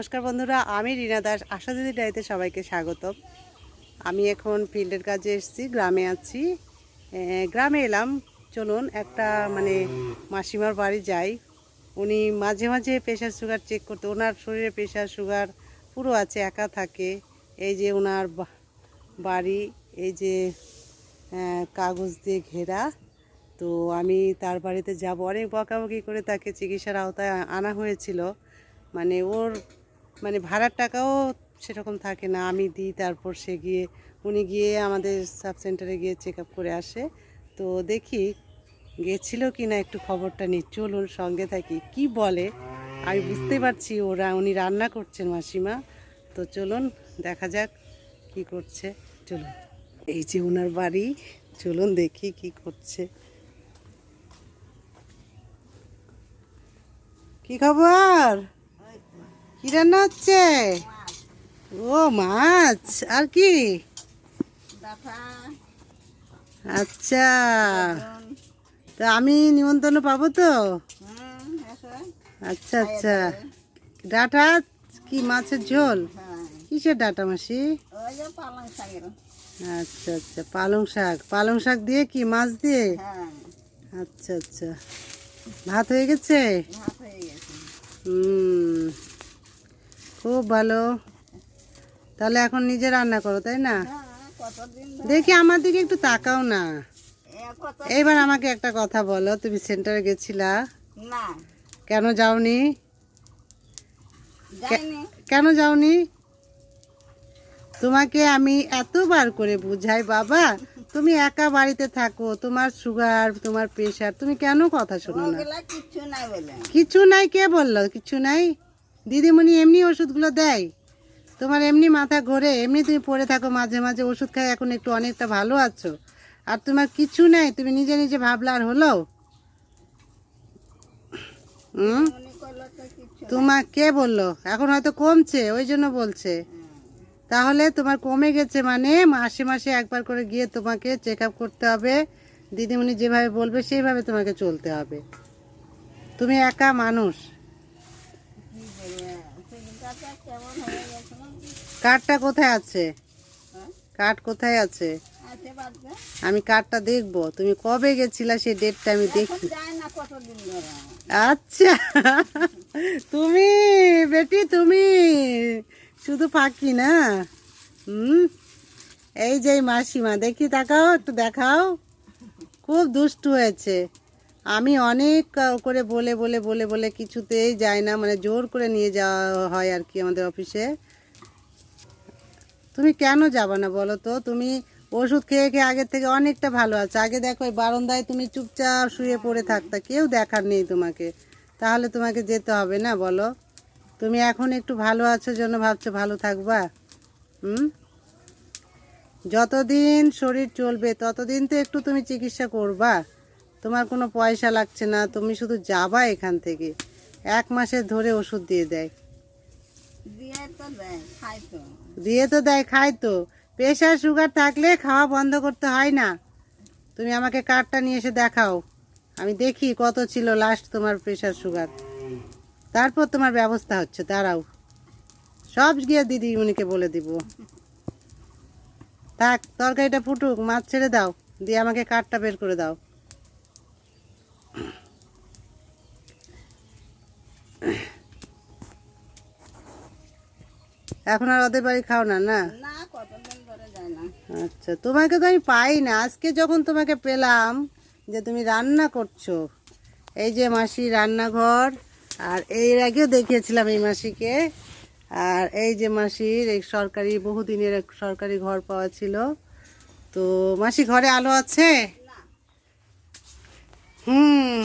নমস্কার বন্ধুরা, আমি রীনা দাস, আশা দিদি ডাইতে সবাইকে স্বাগতম। আমি এখন ফিল্ডের কাজে এসেছি, গ্রামে আছি। গ্রামে এলাম। চলুন, একটা মানে মাসিমার বাড়ি যাই। উনি মাঝে মাঝে প্রেশার সুগার চেক করতে, ওনার শরীরে প্রেশার সুগার পুরো আছে, একা থাকে। এই যে ওনার বাড়ি, এই যে কাগজ দিয়ে ঘেরা। তো আমি তার বাড়িতে যাব। অনেক বকাবকি করে তাকে চিকিৎসার আওতায় আনা হয়েছিল। মানে ওর মানে ভাড়ার টাকাও সেরকম থাকে না। আমি দিই, তারপর সে গিয়ে, উনি গিয়ে আমাদের সাব সেন্টারে গিয়ে চেক করে আসে। তো দেখি গেছিল কি না একটু খবরটা নিই। চলুন সঙ্গে থাকি। কি বলে? আমি বুঝতে পারছি ওরা, উনি রান্না করছেন মাসিমা। তো চলুন, দেখা যাক কি করছে। চলুন। এই যে ওনার বাড়ি, চলুন দেখি কি করছে। কি খবর? কি রান্না হচ্ছে? ও মাছ। আর কি? আচ্ছা। তা আমি নিমন্ত্রণ পাবো তো? আচ্ছা আচ্ছা। ডাটা কি মাছের ঝোল? কিসের ডাটা মাসি? আচ্ছা আচ্ছা। পালং শাক। পালং শাক দিয়ে কি মাছ দিয়ে? আচ্ছা আচ্ছা। ভাত হয়ে গেছে। হুম। খুব ভালো। তাহলে এখন নিজে রান্না করো তাই না? দেখি আমার দিকে একটু তাকাও না। এইবার আমাকে একটা কথা বলো তুমি সেন্টারে গেছিলা? কেন যাওনি? কেন যাওনি? তোমাকে আমি এতবার করে বুঝাই বাবা তুমি একা বাড়িতে থাকো তোমার সুগার তোমার প্রেশার তুমি কেন কথা শোনো না? কিছু নাই কে বলল? কিছু নাই? দিদিমণি এমনি ওষুধগুলো দেয়। তোমার এমনি মাথা ঘোরে, এমনি তুমি পড়ে থাকো মাঝে মাঝে, ওষুধ খাই এখন একটু অনেকটা ভালো আছো। আর তোমার কিছু নাই, তুমি নিজে নিজে ভাবলে আর হলো? হুম? তোমার কে বলল, এখন হয়তো কমছে, ওই জন্য বলছে। তাহলে তোমার কমে গেছে মানে মাসে মাসে একবার করে গিয়ে তোমাকে চেক আপ করতে হবে। দিদিমণি যেভাবে বলবে, সেইভাবে তোমাকে চলতে হবে। তুমি একা মানুষ কি বলবে শরীরটা কেমন হয়ে গেছে কার্ডটা কোথায় আছে? হ্যাঁ? কার্ড কোথায় আছে? আমি কার্ডটা দেখব। তুমি কবে গেছিলা সেই ডেটটা আমি দেখি। আচ্ছা। তুমি বেটি তুমি। শুধু ফাঁকি না। হুম? এই যে মাসিমা দেখি তাকাও একটু দেখাও। খুব দুষ্টু হয়েছে। আমি অনেক করে বলে বলে বলে বলে কিছুতেই যায় না। মানে জোর করে নিয়ে যাওয়া হয় আর কি আমাদের অফিসে। তুমি কেন যাবে না বলো তো? তুমি ওষুধ খেয়ে খেয়ে আগের থেকে অনেকটা ভালো আছে। আগে দেখো এই বারান্দায় তুমি চুপচাপ শুয়ে পড়ে থাকতা, কেউ দেখার নেই তোমাকে। তাহলে তোমাকে যেতে হবে না বলো? তুমি এখন একটু ভালো আছো জন্য ভাবছ ভালো থাকবা? হুম? যতদিন শরীর চলবে, ততদিন তো একটু তুমি চিকিৎসা করবা। তোমার কোনো পয়সা লাগছে না, তুমি শুধু যাবা এখান থেকে। এক মাসের ধরে ওষুধ দিয়ে দেয়। দিয়ে তো দেয় খাই তো। দিয়ে তো দেয় খাই তো। প্রেশার সুগার থাকলে খাওয়া বন্ধ করতে হয় না। তুমি আমাকে কার্ডটা নিয়ে এসে দেখাও। আমি দেখি কত ছিল লাস্ট তোমার প্রেশার সুগার। তারপর তোমার ব্যবস্থা হচ্ছে, দাঁড়াও। সব গিয়ে দিদি দিদিমণিকে বলে দিব। থাক, তরকারিটা ফুটুক, মাছ ছেড়ে দাও। দিয়ে আমাকে কার্ডটা বের করে দাও। এখন আর ওদের বাড়ি খাও না না? আচ্ছা তোমাকে তো আমি পাই না। আজকে যখন তোমাকে পেলাম যে তুমি রান্না করছ এই যে মাসি রান্নাঘর আর এর আগেও দেখিয়েছিলাম এই মাসিকে আর এই যে মাসির এই সরকারি বহুদিনের এক সরকারি ঘর পাওয়া ছিল। তো মাসি ঘরে আলো আছে? হুম।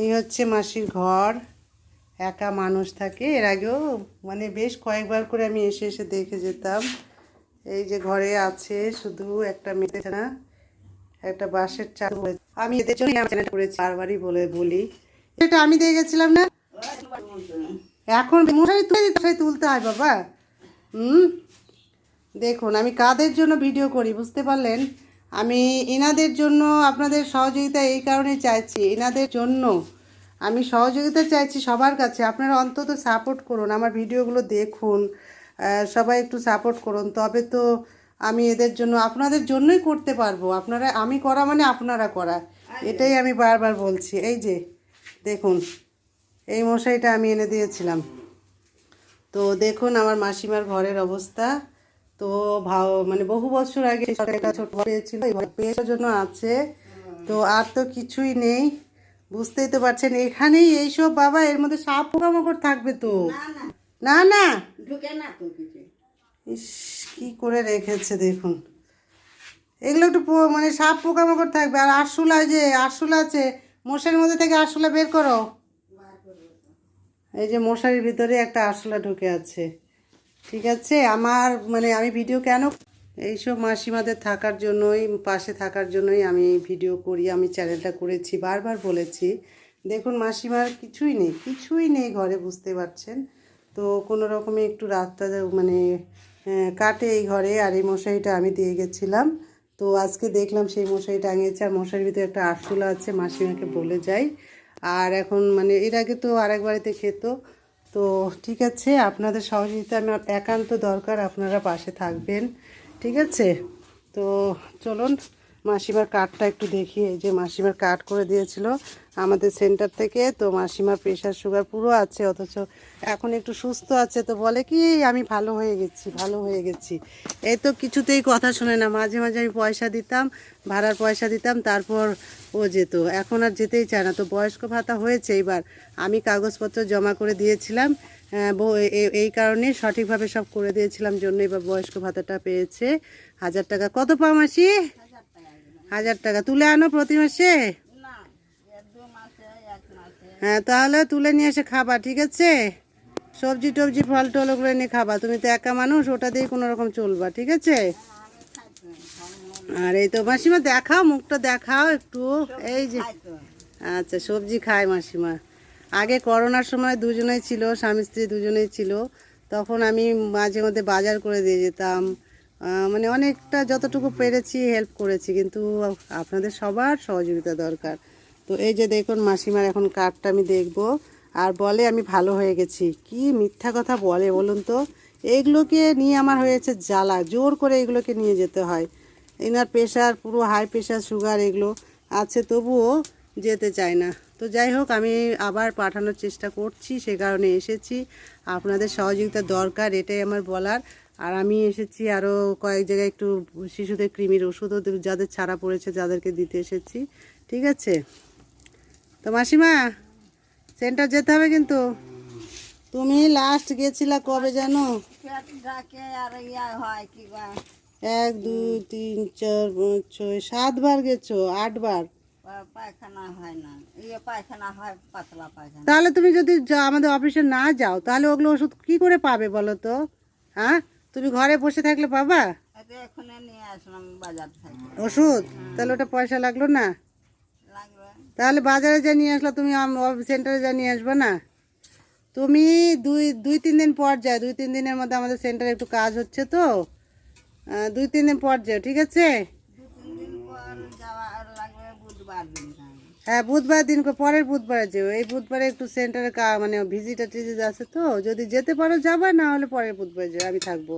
এই হচ্ছে মাসির ঘর। একা মানুষ থাকে। এর আগেও মানে বেশ কয়েকবার করে আমি এসে এসে দেখে যেতাম। এই যে ঘরে আছে শুধু একটা মেয়ে না একটা বাঁশের রয়েছে। আমি এদের জন্য বারবারই বলে বলি। এটা আমি দিয়ে গেছিলাম না? এখন মশারি তুলতে হয় বাবা। হুম? দেখুন, আমি কাদের জন্য ভিডিও করি, বুঝতে পারলেন? আমি এনাদের জন্য আপনাদের সহযোগিতা এই কারণে চাইছি, এনাদের জন্য। আমি সহযোগিতা চাইছি সবার কাছে। আপনারা অন্তত সাপোর্ট করুন আমার ভিডিওগুলো দেখুন সবাই একটু সাপোর্ট করুন। তবে তো আমি এদের জন্য আপনাদের জন্যই করতে পারব। আপনারা আমি করা মানে আপনারা করা। এটাই আমি বারবার বলছি। এই যে দেখুন এই মশাইটা আমি এনে দিয়েছিলাম। তো দেখুন আমার মাসিমার ঘরের অবস্থা। তো ভাও মানে বহু বছর আগে একটা ছোট ঘর পেয়েছিল এই পেয়েছার জন্য আছে। তো আর তো কিছুই নেই। বুঝতেই তো পারছেন এখানেই এইসব বাবা এর মধ্যে সাপ পোকামাকড় থাকবে তো। না না। ঢুকে না ইস কি করে রেখেছে দেখুন। এগুলো একটু মানে সাপ পোকামাকড় থাকবে। আর আরশোলা যে আরশোলা আছে মশারির মধ্যে থেকে আরশোলা বের করো। এই যে মশারির ভিতরে একটা আরশোলা ঢুকে আছে। ঠিক আছে? আমার মানে আমি ভিডিও কেন এইসব মাসিমাদের থাকার জন্যই, পাশে থাকার জন্যই আমি ভিডিও করি, আমি চ্যানেলটা করেছি, বারবার বলেছি। দেখুন মাসিমার কিছুই নেই কিছুই নেই ঘরে, বুঝতে পারছেন? তো কোনো রকমে একটু রাতটা মানে কাটে এই ঘরে, আর এই মশারিটা আমি দিয়ে গেছিলাম। তো আজকে দেখলাম সেই মশারি টাঙিয়েছে, আর মশারির ভিতরে একটা আরশোলা আছে, মাসিমাকে বলে যাই। আর এখন মানে এর আগে তো আরেক বাড়িতে খেত। তো ঠিক আছে, আপনাদের সহযোগিতা আমার একান্ত দরকার, আপনারা পাশে থাকবেন। ঠিক আছে? তো চলুন মাসিমার কার্ডটা একটু দেখি। এই যে মাসিমার কার্ড করে দিয়েছিল আমাদের সেন্টার থেকে। তো মাসিমার প্রেশার সুগার পুরো আছে, অথচ এখন একটু সুস্থ আছে। তো বলে কি, আমি ভালো হয়ে গেছি, ভালো হয়ে গেছি। এই তো কিছুতেই কথা শোনে না। মাঝে মাঝে আমি পয়সা দিতাম, ভাড়ার পয়সা দিতাম, তারপর ও যেত। এখন আর যেতেই চায় না। তো বয়স্ক ভাতা হয়েছে এবার। আমি কাগজপত্র জমা করে দিয়েছিলাম। এই কারণে সঠিকভাবে সব করে দিয়েছিলাম। জন্য এবার বয়স্ক ভাতাটা পেয়েছে। হাজার টাকা। কত পাও মাসি? হাজার টাকা। তুলে আনো প্রতি মাসে? হ্যাঁ তাহলে তুলে নিয়ে এসে খাবা ঠিক আছে? সবজি টবজি ফল টল ওগুলো নিয়ে খাবা। তুমি তো একা মানুষ ওটা দিয়ে কোনো রকম চলবা ঠিক আছে? আর এই তো মাসিমা দেখাও মুখটা দেখাও একটু। এই যে আচ্ছা সবজি খায় মাসিমা। আগে করোনার সময় দুজনেই ছিল স্বামী স্ত্রী দুজনেই ছিল। তখন আমি মাঝে মধ্যে বাজার করে দিয়ে যেতাম। মানে অনেকটা যতটুকু পেরেছি হেল্প করেছি, কিন্তু আপনাদের সবার সহযোগিতা দরকার। তো এই যে দেখুন, মাসিমার এখন কার্ডটা আমি দেখব। আর বলে আমি ভালো হয়ে গেছি। কি মিথ্যা কথা বলে বলুন তো? এইগুলোকে নিয়ে আমার হয়েছে জ্বালা। জোর করে এগুলোকে নিয়ে যেতে হয়। এনার প্রেশার পুরো হাই প্রেশার সুগার এগুলো আছে, তবুও যেতে চায় না। তো যাই হোক, আমি আবার পাঠানোর চেষ্টা করছি, সে কারণে এসেছি। আপনাদের সহযোগিতা দরকার, এটাই আমার বলার। আর আমি এসেছি আরও কয়েক জায়গায় একটু শিশুদের কৃমির ওষুধও যাদের ছাড়া পড়েছে যাদেরকে দিতে এসেছি। ঠিক আছে? তো মাসিমা সেন্টার যেতে হবে কিন্তু। তুমি লাস্ট গেছিলা কবে জানো? এক দুই তিন চার পাঁচ ছয় সাতবার গেছো আটবার? পা- পায়খানা হয় না। ইয়ে পায়খানা হয় পাতলা পায়খানা। তাহলে তুমি যদি আমাদের অফিসে না যাও তাহলে ওগুলো ওষুধ কি করে পাবে বলো তো? হ্যাঁ? তুমি ঘরে বসে থাকলে পাবা? আসলাম ওষুধ? তাহলে ওটা পয়সা লাগল না? তাহলে বাজারে যা নিয়ে আসলো তুমি সেন্টারে যা নিয়ে আসবে না? তুমি দুই দুই তিন দিন পর যায় দুই তিন দিনের মধ্যে আমাদের সেন্টারে একটু কাজ হচ্ছে তো। দুই তিন দিন পর যাও ঠিক আছে? হ্যাঁ বুধবার দিন পরের বুধবারে যেও। এই বুধবারে একটু সেন্টারে মানে ভিজিটার টিজিট আছে তো যদি যেতে পারো যাবা না হলে পরের বুধবারে যাও আমি থাকব।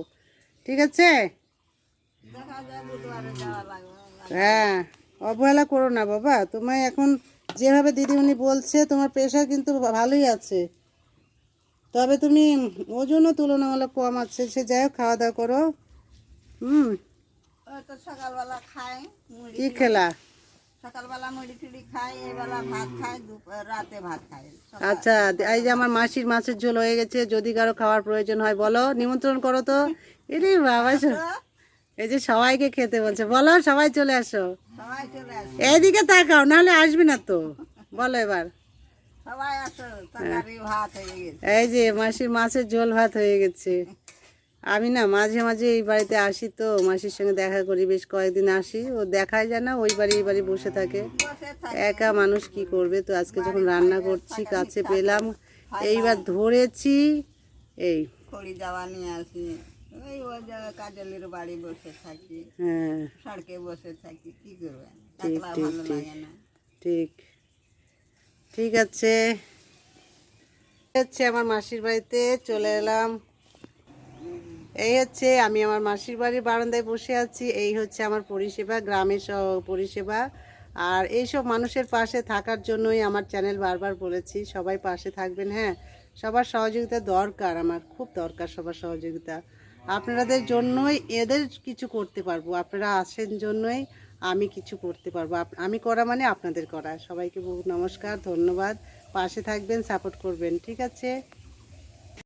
ঠিক আছে? হ্যাঁ অবহেলা করো না বাবা। তোমায় এখন যেভাবে দিদিমণি বলছে তোমার প্রেশার কিন্তু ভালোই আছে। তবে তুমি ওজনও তুলনামূলক কম আছে সে যাই হোক খাওয়া দাওয়া করো। হুম। ওই তো সকালবেলা খাই মুড়ি কি খেলা? সকালবেলা মুড়ি টুড়ি খাই এইবেলা ভাত খাই রাতে ভাত খাই আচ্ছা এই যে আমার মাসির মাছের ঝোল হয়ে গেছে যদি কারও খাওয়ার প্রয়োজন হয় বলো নিমন্ত্রণ করো তো। এরে বাবা এই যে সবাইকে খেতে বলছে বলো সবাই চলে আসো। এইদিকে তাকাও নাহলে আসবি না তো। বলো এবার। এই যে মাসির মাছের ঝোল ভাত হয়ে গেছে। আমি না মাঝে মাঝে এই বাড়িতে আসি তো মাসির সঙ্গে দেখা করি বেশ কয়েকদিন আসি। ও দেখাই যায় না ওই বাড়ি এই বাড়ি বসে থাকে। একা মানুষ কি করবে? তো আজকে যখন রান্না করছি কাছে পেলাম এইবার ধরেছি এই। খড়ি যাওয়া নিয়ে আসি। ওই ওই জায়গায় কাজলের বাড়ি বসে থাকি। হ্যাঁ। সড়কে বসে থাকি কি করবে ঠিক, ঠিক, ঠিক। ঠিক। ঠিক আছে। হচ্ছে আমার মাসির বাড়িতে চলে এলাম। এই হচ্ছে আমি আমার মাসির বাড়ির বারান্দায় বসে আছি, এই হচ্ছে আমার পরিষেবা, গ্রামের পরিষেবা। আর এইসব মানুষের পাশে থাকার জন্যই আমার চ্যানেল বারবার বলেছি, সবাই পাশে থাকবেন হ্যাঁ। সবার সহযোগিতা দরকার আমার, খুব দরকার সবার সহযোগিতা। আপনাদের জন্যই এদের কিছু করতে পারব, আপনারা আসেন জন্যই আমি কিছু করতে পারব। আমি করা মানে আপনাদের করা। সবাইকে বহু নমস্কার, ধন্যবাদ, পাশে থাকবেন, সাপোর্ট করবেন, ঠিক আছে?